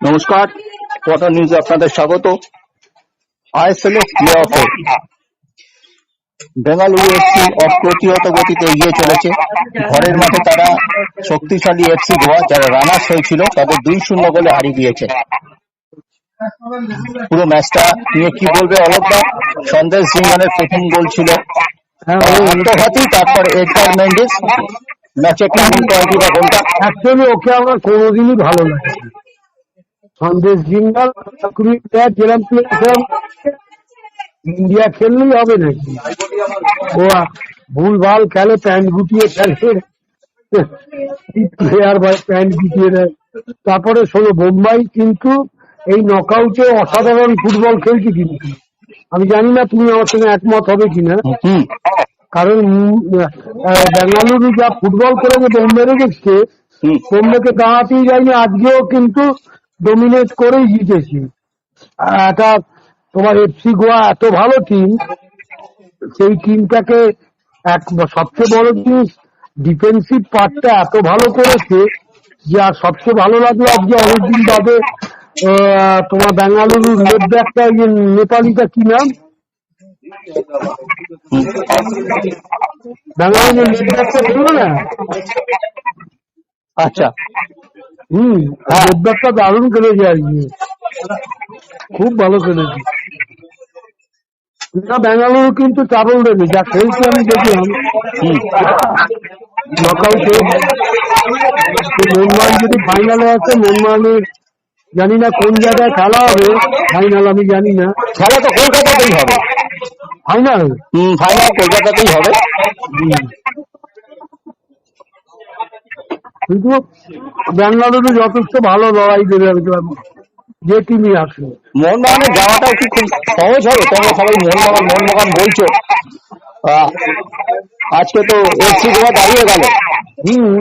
নমস্কার ওয়াটার নিউজে আপনাদের স্বাগত। আইএসএল এর প্লে অফে বেঙ্গালুরু এফসি অপ্রতিহত গতিতে এগিয়ে চলেছে। ঘরের মাঠে তারা শক্তিশালী এফসি গোয়া যারা রানার্স হয়েছিল তাদের দুই শূন্য গোলে হারিয়ে দিয়েছে। পুরো ম্যাচটা নিয়ে কি বলবে অলোকদা? সন্দেশ জিঙ্গানের প্রথম গোল ছিল। আত্মঘাতী তারপর এডগার মেন্ডিস। ম্যাচের টার্নিং পয়েন্টই বা কোনটা অ্যাকচুয়ালি ওকে আমার কোনোদিনই ভালো লাগে সন্দেশ জিন্দাল প্লেয়ার যেরকম প্লেয়ার ইন্ডিয়া খেললেই হবে নাকি? ও ভুল ভালো খেলে প্যান্ট গুটিয়ে খেলে প্লেয়ার ভাই প্যান্ট গুটিয়ে দেয়। তারপরে শোনো বোম্বাই কিন্তু এই নকআউটে অসাধারণ ফুটবল খেলছে কিন্তু। আমি জানি না তুমি আমার সঙ্গে একমত হবে কিনা। কারণ বেঙ্গালুরু যা ফুটবল করেছে বোম্বেরে গেছে হুম। বোম্বেকে দাঁড়াতেই যায়নি। আজকেও কিন্তু ডোমিনেট করেই জিতেছি। একটা তোমার এফসি গোয়া এত ভালো টিম সেই টিমটাকে এক সবচেয়ে বড় জিনিস ডিফেন্সিভ পার্টটা এত ভালো করেছে যে আর সবচেয়ে ভালো লাগল আজকে অনেকদিন বাদে তোমার বেঙ্গালুরুর লেফট ব্যাকটা ইয়ে নেপালিটা কি নাম? বেঙ্গালুরুর লেফট ব্যাকটা ছিল না? আচ্ছা। হুম দেবদাসটা দারুণ খেলেছে আর কি খুব ভালো খেলেছে। না বেঙ্গালুরু কিন্তু চাবল দেবে যা খেলছে আমি দেখলাম নকআউটে মোহনবাগান যদি ফাইনালে আছে মোহনবাগানের জানি না কোন জায়গায় খেলা হবে ফাইনাল আমি জানি না। খেলা তো কলকাতাতেই হবে। ফাইনাল হুম ফাইনাল কলকাতাতেই হবে। কিন্তু বেঙ্গালুরু যথেষ্ট ভালো লড়াই দেবে আমি যে টিমই আসে মোহনবাগানে যাওয়াটাও কি খুব সহজ হবে? তোমরা সবাই মোহনবাগান মোহনবাগান বলছো? আজকে তো এফসি গোয়া দাঁড়িয়ে গেল। হুম।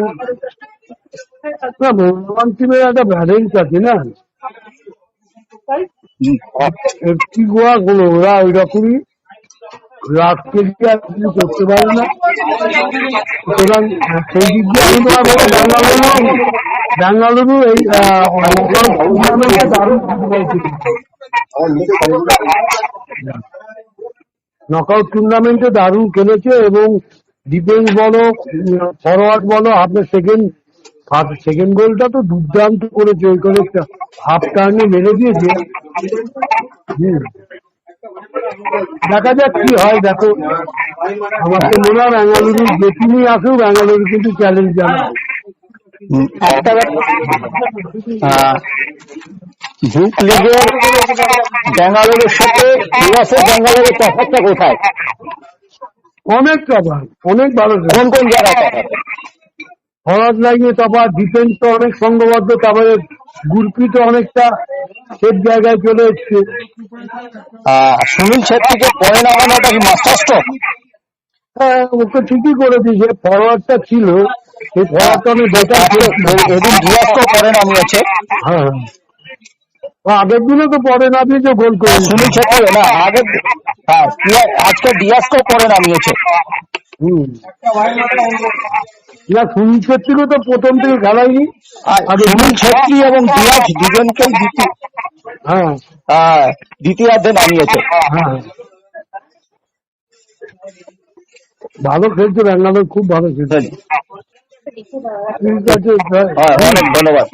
না মোহনবাগান টিমের একটা ব্যালেন্স আছে না। একটি গোয়া গুলো ওরা ওই রকমই বেঙ্গালুরু এই নকআউট টুর্নামেন্টে দারুণ খেলেছে এবং ডিফেন্স বলো ফরওয়ার্ড বলো আপনার সেকেন্ড সেকেন্ড গোলটা তো দুর্দান্ত করেছে, ওই করে হাফ টার্নে মেরে দিয়েছে হুম। দেখা যাক কি হয় দেখো। আমার তো মনে হয় বেঙ্গালুরু যে টিমই আসুক বেঙ্গালুরু কিন্তু চ্যালেঞ্জ হুম, একটা লিগের বেঙ্গালুরুর সাথে ইউএসএ বেঙ্গালুরুর তফাৎটা কোথায়? অনেক তফাৎ অনেক ভালো কোন কোন জায়গায় ফরওয়ার্ড লাইনে তফাৎ ডিফেন্স তো অনেক সংঘবদ্ধ তারপরে গুরপি তো অনেকটা সেফ জায়গায় চলে এসছে। সুনীল ছেত্রীকে পরে নামানোটা কি মাস্টার স্ট্রোক হ্যাঁ ওকে ঠিকই করে দিয়েছে ফরওয়ার্ডটা ছিল। সেই ফরওয়ার্ডটা অনেক বেটার এদিন ডিয়াসকেও পরে নামিয়েছে হ্যাঁ আগের দিনে তো পরে না দিয়েছে গোল করে সুনীল ছেত্রী না আগে হ্যাঁ আজকে ডিয়াসকেও পরে নামিয়েছে হুম। না সুনীল তো প্রথম থেকে খেলায়নি। সুনীল ছেত্রী এবং দিয়াজ দুজনকেই দ্বিতীয়। হ্যাঁ। আহ, দ্বিতীয়ার্ধে নামিয়েছে। হ্যাঁ। ভালো খেলছে ব্যাঙ্গালোর খুব ভালো খেলছে। ঠিক আছে হ্যাঁ অনেক ধন্যবাদ।